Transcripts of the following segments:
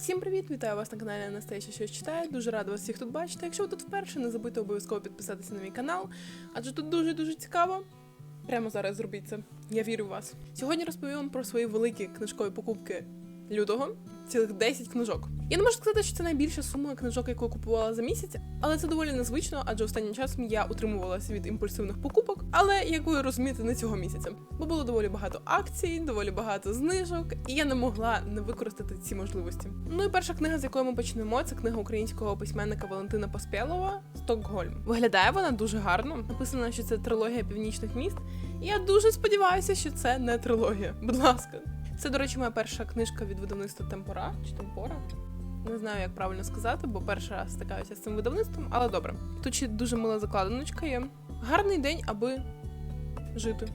Всім привіт! Вітаю вас на каналі Анастасія щось читає. Дуже рада вас всіх тут бачити. Якщо ви тут вперше, не забудьте обов'язково підписатися на мій канал, адже тут дуже дуже цікаво. Прямо зараз зробіть це. Я вірю в вас. Сьогодні розповім вам про свої великі книжкові покупки лютого. Цілих 10 книжок. Я не можу сказати, що це найбільша сума книжок, яку я купувала за місяць, але це доволі незвично, адже останнім часом я утримувалася від імпульсивних покупок. Але як ви розумієте, не цього місяця, бо було доволі багато акцій, доволі багато знижок, і я не могла не використати ці можливості. Ну і перша книга, з якої ми почнемо, це книга українського письменника Валентина Поспєлова Стокгольм. Виглядає вона дуже гарно. Написано, що це трилогія північних міст. І я дуже сподіваюся, що це не трилогія. Будь ласка. Це, до речі, моя перша книжка від видавництва Темпора чи Темпора. Не знаю, як правильно сказати, бо перший раз стикаюся з цим видавництвом, але добре. Тут ще дуже мила закладиночка є. Гарний день, аби жити.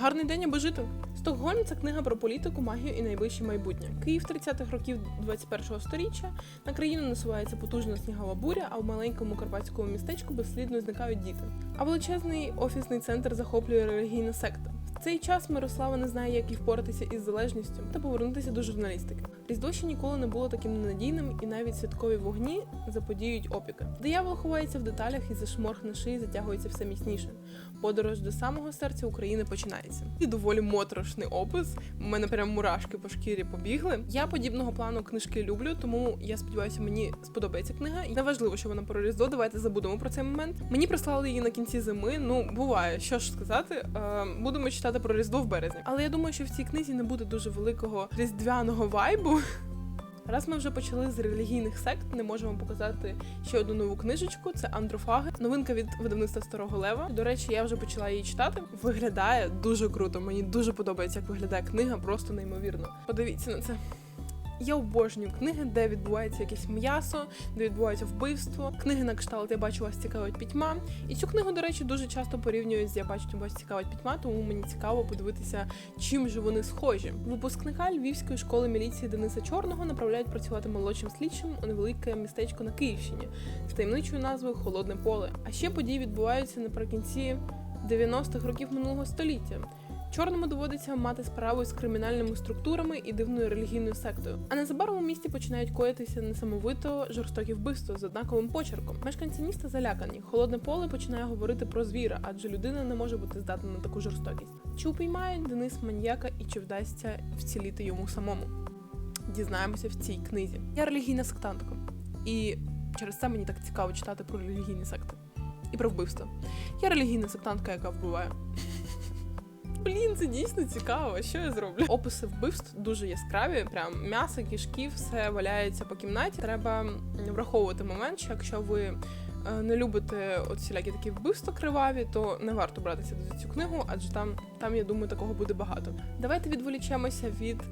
Гарний день, аби жити. Стокгольм це книга про політику, магію і найближче майбутнє. Київ 30-х років 21-го сторіччя. На країну насувається потужна снігова буря, а в маленькому карпатському містечку безслідно зникають діти. А величезний офісний центр захоплює релігійна секта. В цей час Мирослава не знає, як і впоратися із залежністю та повернутися до журналістики. Різдво ще ніколи не було таким ненадійним, і навіть святкові вогні заподіють опіки. Диявол ховається в деталях і за шморг на шиї затягується все міцніше. Подорож до самого серця України починається. І доволі моторошний опис. У мене прям мурашки по шкірі побігли. Я подібного плану книжки люблю, тому я сподіваюся, мені сподобається книга. І неважливо, що вона про Різдво. Давайте забудемо про цей момент. Мені прислали її на кінці зими. Ну буває, що ж сказати. Е, будемо читати про Різдво в березні. Але я думаю, що в цій книзі не буде дуже великого різдвяного вайбу. Раз ми вже почали з релігійних сект, не можемо показати ще одну нову книжечку. Це Андрофаги, новинка від видавництва Старого Лева. До речі, я вже почала її читати. Виглядає дуже круто. Мені дуже подобається, як виглядає книга, просто неймовірно. Подивіться на це. Я обожнюю книги, де відбувається якесь м'ясо, де відбувається вбивство. Книги на кшталт я бачу вас цікавить пітьма. І цю книгу, до речі, дуже часто порівнюють з я бачу вас цікавить пітьма, тому мені цікаво подивитися, чим же вони схожі. Випускника Львівської школи міліції Дениса Чорного направляють працювати молодшим слідчим у невелике містечко на Київщині з таємничою назвою Холодне поле. А ще події відбуваються наприкінці 90-х років минулого століття. Чорному доводиться мати справу з кримінальними структурами і дивною релігійною сектою. А незабаром у місті починають коїтися несамовито жорстокі вбивства з однаковим почерком. Мешканці міста залякані. Холодне поле починає говорити про звіра, адже людина не може бути здатна на таку жорстокість. Чи упіймають Денис маньяка і чи вдасться вціліти йому самому? Дізнаємося в цій книзі. Я релігійна сектантка, і через це мені так цікаво читати про релігійні секти і про вбивства. Я релігійна сектантка, яка вбиває. Блін, це дійсно цікаво. Що я зроблю? Описи вбивств дуже яскраві. Прям м'ясо, кишки, все валяється по кімнаті. Треба враховувати момент, що якщо ви е, не любите от всілякі такі вбивства криваві, то не варто братися за цю книгу, адже там, там, я думаю, такого буде багато. Давайте відволічемося від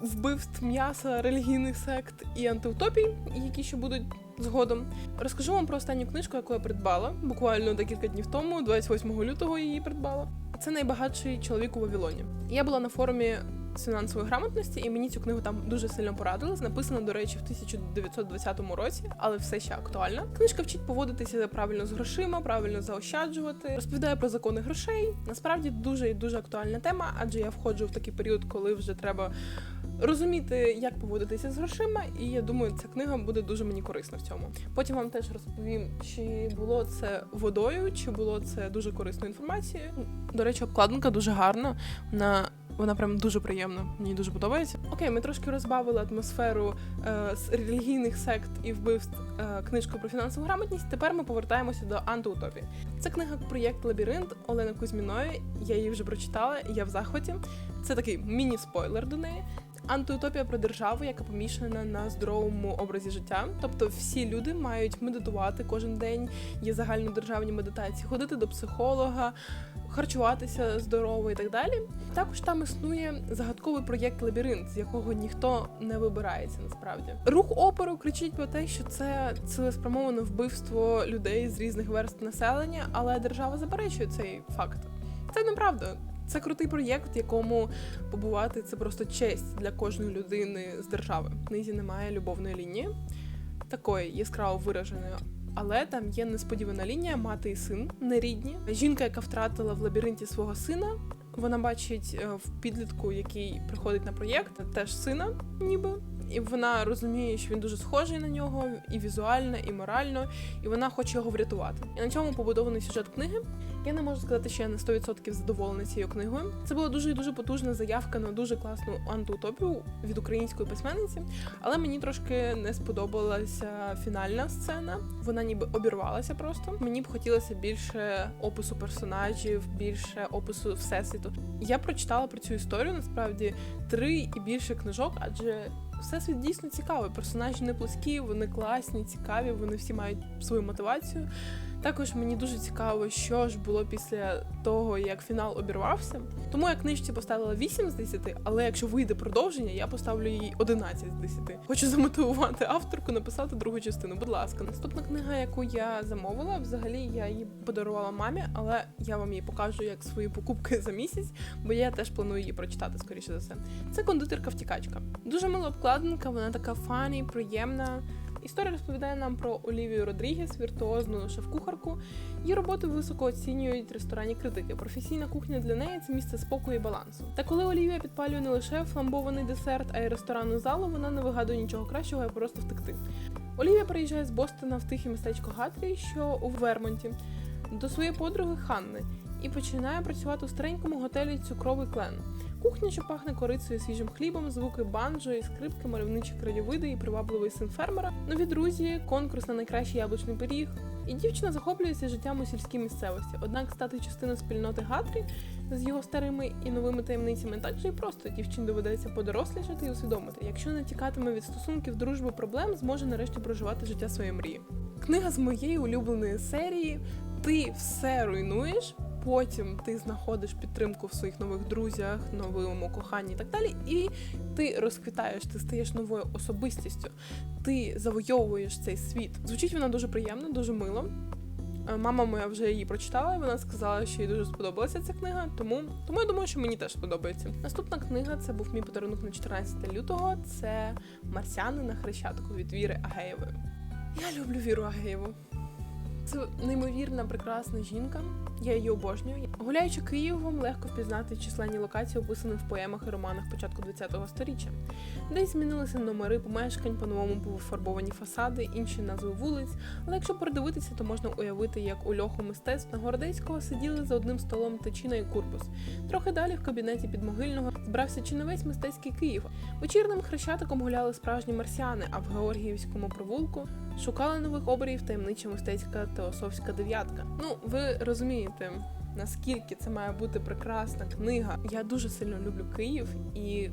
вбивств м'яса, релігійних сект і антиутопій, які ще будуть згодом. Розкажу вам про останню книжку, яку я придбала буквально декілька днів тому, 28 лютого її придбала. Це найбагатший чоловік у Вавилоні. Я була на форумі з фінансової грамотності, і мені цю книгу там дуже сильно порадили. Написана, до речі, в 1920 році, але все ще актуальна. Книжка вчить поводитися правильно з грошима, правильно заощаджувати, розповідає про закони грошей. Насправді дуже і дуже актуальна тема, адже я входжу в такий період, коли вже треба розуміти, як поводитися з грошима, і я думаю, ця книга буде дуже мені корисна в цьому. Потім вам теж розповім, чи було це водою, чи було це дуже корисною інформацією. До речі, обкладинка дуже гарна. Вона вона прям дуже приємна. Мені дуже подобається. Окей, ми трошки розбавили атмосферу е, з релігійних сект і вбивств е, книжкою про фінансову грамотність. Тепер ми повертаємося до антиутопії. Це книга проєкт Лабіринт Олени Кузьміної. Я її вже прочитала, я в захваті. Це такий міні-спойлер до неї. Антиутопія про державу, яка помішана на здоровому образі життя. Тобто всі люди мають медитувати кожен день, є загальнодержавні медитації, ходити до психолога, харчуватися здорово і так далі. Також там існує загадковий проєкт Лабіринт, з якого ніхто не вибирається насправді. Рух опору кричить про те, що це цілеспрямоване вбивство людей з різних верств населення, але держава заперечує цей факт. Це неправда. Це крутий проєкт, в якому побувати це просто честь для кожної людини з держави. В книзі немає любовної лінії, такої яскраво вираженої. Але там є несподівана лінія мати і син нерідні. Жінка, яка втратила в лабіринті свого сина. Вона бачить е, в підлітку, який приходить на проєкт, теж сина, ніби. і вона розуміє, що він дуже схожий на нього, і візуально, і морально, і вона хоче його врятувати. І на цьому побудований сюжет книги. Я не можу сказати, що я на 100% задоволена цією книгою. Це була дуже і дуже потужна заявка на дуже класну антиутопію від української письменниці, але мені трошки не сподобалася фінальна сцена. Вона ніби обірвалася просто. Мені б хотілося більше опису персонажів, більше опису всесвіту. Я прочитала про цю історію насправді три і більше книжок, адже всесвіт дійсно цікавий. Персонажі не плоскі, вони класні, цікаві, вони всі мають свою мотивацію. Також мені дуже цікаво, що ж було після того, як фінал обірвався. Тому я книжці поставила 8 з 10, але якщо вийде продовження, я поставлю їй 11 з 10. Хочу замотивувати авторку написати другу частину. Будь ласка, наступна книга, яку я замовила, взагалі я її подарувала мамі, але я вам її покажу як свої покупки за місяць, бо я теж планую її прочитати, скоріше за все. Це кондитерка втікачка. Дуже мила обкладинка, вона така фані, приємна. Історія розповідає нам про Олівію Родрігес, віртуозну шеф-кухарку. Її роботу високо оцінюють ресторанні критики. Професійна кухня для неї це місце спокою і балансу. Та коли Олівія підпалює не лише фламбований десерт, а й ресторанну залу, вона не вигадує нічого кращого, як просто втекти. Олівія приїжджає з Бостона в тихе містечко Гатрі, що у Вермонті, до своєї подруги Ханни, і починає працювати у старенькому готелі Цукровий клен. Кухня, що пахне корицею свіжим хлібом, звуки банджо і скрипки, мальовничі краєвиди і привабливий син фермера, нові друзі, конкурс на найкращий яблучний пиріг. І дівчина захоплюється життям у сільській місцевості. Однак стати частиною спільноти Гатрі з його старими і новими таємницями так же і просто дівчині доведеться подорослішати і усвідомити, якщо не тікатиме від стосунків, дружби, проблем, зможе нарешті проживати життя своєї мрії. Книга з моєї улюбленої серії. Ти все руйнуєш, потім ти знаходиш підтримку в своїх нових друзях, новому коханні і так далі, і ти розквітаєш, ти стаєш новою особистістю, ти завойовуєш цей світ. Звучить вона дуже приємно, дуже мило. Е, Мама моя вже її прочитала, і вона сказала, що їй дуже сподобалася ця книга, тому, тому я думаю, що мені теж сподобається. Наступна книга це був мій подарунок на 14 лютого. Це Марсіани на хрещатику від Віри Агеєвої. Я люблю Віру Агеєву. Це неймовірна, прекрасна жінка. Я її обожнюю. Гуляючи Києвом, легко впізнати численні локації, описані в поемах і романах початку ХХ століття. Десь змінилися номери помешкань, по-новому пофарбовані фасади, інші назви вулиць. Але якщо передивитися, то можна уявити, як у льоху мистецтв на Городецького сиділи за одним столом Тичина і Курбус. Трохи далі в кабінеті підмогильного збрався чи не весь мистецький Київ. Вечірним хрещатиком гуляли справжні марсіани, а в Георгіївському провулку шукали нових оберів таємнича мистецька теософська дев'ятка. Ну, ви розумієте. Наскільки це має бути прекрасна книга? Я дуже сильно люблю Київ, і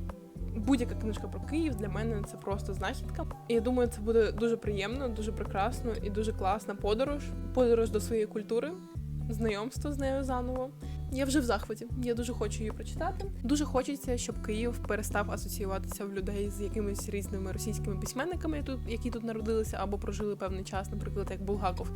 будь-яка книжка про Київ для мене це просто знахідка. І я думаю, це буде дуже приємно, дуже прекрасно і дуже класна подорож. Подорож до своєї культури, знайомство з нею заново. Я вже в захваті. Я дуже хочу її прочитати. Дуже хочеться, щоб Київ перестав асоціюватися в людей з якимись різними російськими письменниками, тут- які тут народилися або прожили певний час, наприклад, як Булгаков.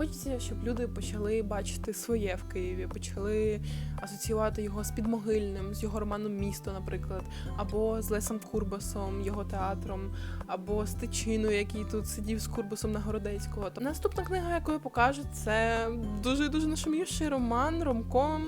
Хочеться, щоб люди почали бачити своє в Києві, почали асоціювати його з підмогильним, з його романом Місто, наприклад, або з Лесом Курбасом, його театром, або з Тичиною, який тут сидів з Курбасом на Городецького. То наступна книга, яку я покажу, це дуже дуже нашумівший роман, ромком.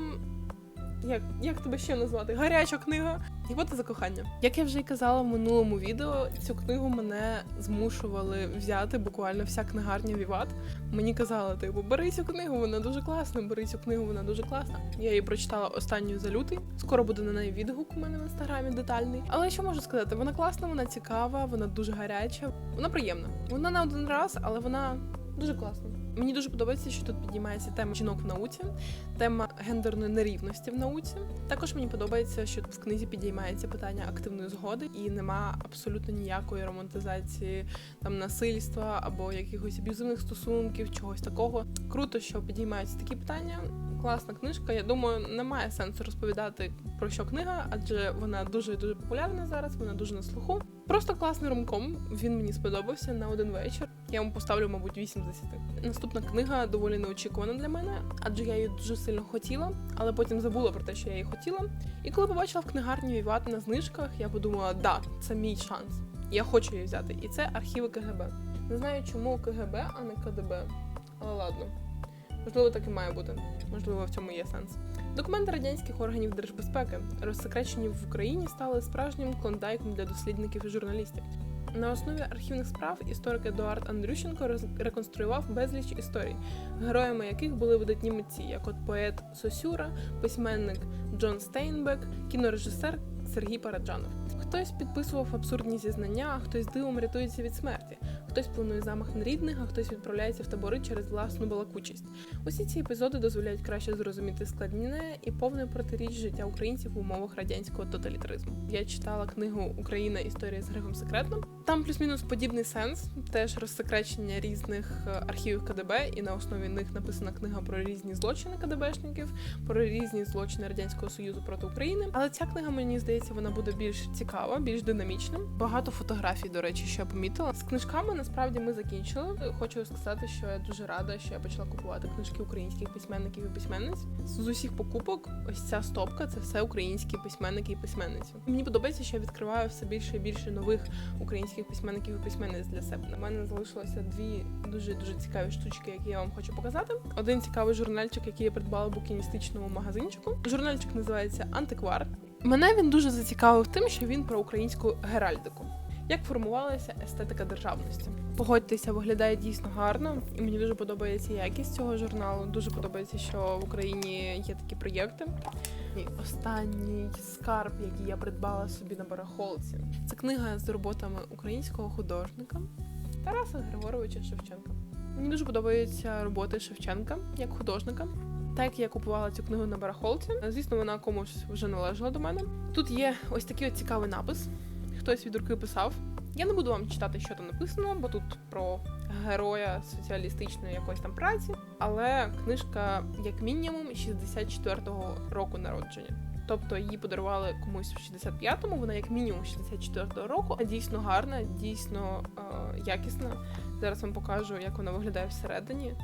Як, як тебе ще назвати? Гаряча книга. Гіпотеза кохання. Як я вже й казала в минулому відео, цю книгу мене змушували взяти буквально вся книгарня Віват. Мені казали, типу, бери цю книгу, вона дуже класна, бери цю книгу, вона дуже класна. Я її прочитала останню за лютий. Скоро буде на неї відгук у мене в інстаграмі детальний. Але що можу сказати? Вона класна, вона цікава, вона дуже гаряча, вона приємна. Вона на один раз, але вона дуже класно. Мені дуже подобається, що тут піднімається тема жінок в науці, тема гендерної нерівності в науці. Також мені подобається, що в книзі підіймається питання активної згоди, і нема абсолютно ніякої романтизації там насильства або якихось аб'юзивних стосунків, чогось такого. Круто, що підіймаються такі питання. Класна книжка. Я думаю, немає сенсу розповідати про що книга, адже вона дуже дуже популярна зараз. Вона дуже на слуху. Просто класний ромком. Він мені сподобався на один вечір. Я йому поставлю, мабуть, 8 з 10. Наступна книга доволі неочікувана для мене, адже я її дуже сильно хотіла, але потім забула про те, що я її хотіла. І коли побачила в книгарні Віват на знижках, я подумала, да, це мій шанс. Я хочу її взяти. І це архіви КГБ. Не знаю, чому КГБ, а не КДБ. Але ладно. Можливо, так і має бути. Можливо, в цьому є сенс. Документи радянських органів держбезпеки, розсекречені в Україні, стали справжнім клондайком для дослідників і журналістів. На основі архівних справ історик Едуард Андрющенко реконструював безліч історій, героями яких були видатні митці, як от поет Сосюра, письменник Джон Стейнбек, кінорежисер Сергій Параджанов. Хтось підписував абсурдні зізнання, а хтось дивом рятується від смерті, хтось планує замах на рідних, а хтось відправляється в табори через власну балакучість. Усі ці епізоди дозволяють краще зрозуміти складне і повне протиріч життя українців в умовах радянського тоталітаризму. Я читала книгу Україна історія з грифом секретно. Там плюс-мінус подібний сенс, теж розсекречення різних е, архівів КДБ, і на основі них написана книга про різні злочини КДБшників, про різні злочини радянського союзу проти України. Але ця книга мені здається, вона буде більш цікава, більш динамічна. Багато фотографій, до речі, що я помітила. З книжками насправді ми закінчили. Хочу сказати, що я дуже рада, що я почала купувати книжки українських письменників і письменниць. З усіх покупок, ось ця стопка це все українські письменники і письменниці. Мені подобається, що я відкриваю все більше і більше нових українських письменників і письменниць для себе. У мене залишилося дві дуже дуже цікаві штучки, які я вам хочу показати. Один цікавий журнальчик, який я придбала букіністичному магазинчику. Журнальчик називається Антиквар. Мене він дуже зацікавив тим, що він про українську геральдику. Як формувалася естетика державності? Погодьтеся, виглядає дійсно гарно, і мені дуже подобається якість цього журналу. Дуже подобається, що в Україні є такі проєкти. І останній скарб, який я придбала собі на барахолці, це книга з роботами українського художника Тараса Григоровича Шевченка. Мені дуже подобаються роботи Шевченка як художника. Так я купувала цю книгу на барахолці, звісно, вона комусь вже належала до мене. Тут є ось такий от цікавий напис. Хтось від руки писав. Я не буду вам читати, що там написано, бо тут про героя соціалістичної якоїсь там праці. Але книжка, як мінімум, 64-го року народження. Тобто її подарували комусь в 65-му, вона як мінімум 64-го року. Дійсно гарна, дійсно е, якісна. Зараз вам покажу, як вона виглядає всередині.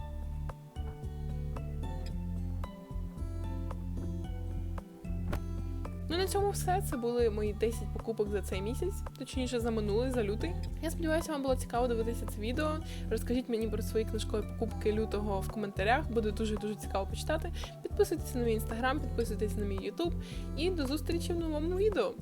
Цьому все. Це були мої 10 покупок за цей місяць, точніше за минулий, за лютий. Я сподіваюся, вам було цікаво дивитися це відео. Розкажіть мені про свої книжкові покупки лютого в коментарях. Буде дуже дуже цікаво почитати. Підписуйтесь на мій інстаграм, підписуйтесь на мій ютуб і до зустрічі в новому відео.